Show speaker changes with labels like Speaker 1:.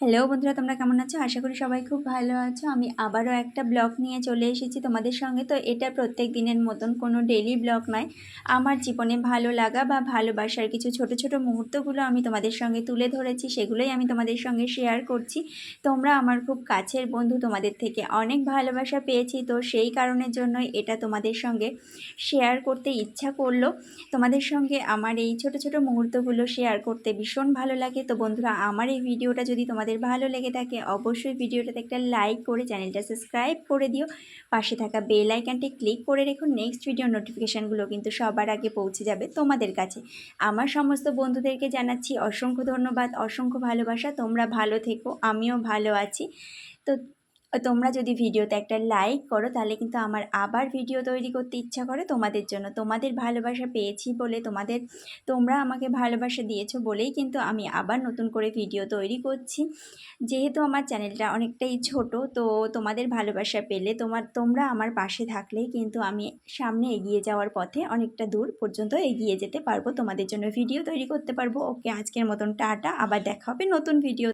Speaker 1: Hello বন্ধুরা, তোমরা কেমন আছো? আশা করি সবাই খুব ভালো আছো। আমি আবারও একটা ব্লগ নিয়ে চলে এসেছি তোমাদের সঙ্গে। তো এটা প্রত্যেক দিনের মতন কোনো ডেলি ব্লগ নয়। আমার জীবনে ভালো লাগা বা ভালোবাসার কিছু ছোট ছোট মুহূর্তগুলো আমি তোমাদের সঙ্গে তুলে ধরেছি। সেগুলোই আমি তোমাদের সঙ্গে শেয়ার করছি। তোমরা আমার খুব কাছের বন্ধু, তোমাদের থেকে অনেক ভালোবাসা পেয়েছি। তো সেই কারণের জন্যই এটা তোমাদের সঙ্গে শেয়ার করতে ইচ্ছা করল। তোমাদের সঙ্গে আমার এই ছোট ছোট মুহূর্তগুলো শেয়ার করতে ভীষণ ভালো লাগে। তো বন্ধুরা, আমার এই ভিডিওটা যদি তোমাদের ভালো লেগে থাকে, অবশ্যই ভিডিওটাতে একটা লাইক করে চ্যানেলটা সাবস্ক্রাইব করে দিও। পাশে থাকা বেল আইকনটি ক্লিক করে রেখো নেক্সট ভিডিও নোটিফিকেশানগুলো কিন্তু সবার আগে পৌঁছে যাবে তোমাদের কাছে। আমার সমস্ত বন্ধুদেরকে জানাচ্ছি অসংখ্য ধন্যবাদ, অসংখ্য ভালোবাসা, তোমরা ভালো থেকো, আমিও ভালো আছি। তো তোমরা যদি ভিডিওতে একটা লাইক করো, তাহলে কিন্তু আমার আবার ভিডিও তৈরি করতে ইচ্ছা করে তোমাদের জন্য। তোমাদের ভালোবাসা পেয়েছি বলে তোমাদের, তোমরা আমাকে ভালোবাসা দিয়েছ বলেই কিন্তু আমি আবার নতুন করে ভিডিও তৈরি করছি। যেহেতু আমার চ্যানেলটা অনেকটাই ছোট, তো তোমাদের ভালোবাসা পেলে তোমার, তোমরা আমার পাশে থাকলে কিন্তু আমি সামনে এগিয়ে যাওয়ার পথে অনেকটা দূর পর্যন্ত এগিয়ে যেতে পারব। তোমাদের জন্য ভিডিও তৈরি করতে পারব। ওকে, আজকের মতন টাটা। আবার দেখা হবে নতুন ভিডিও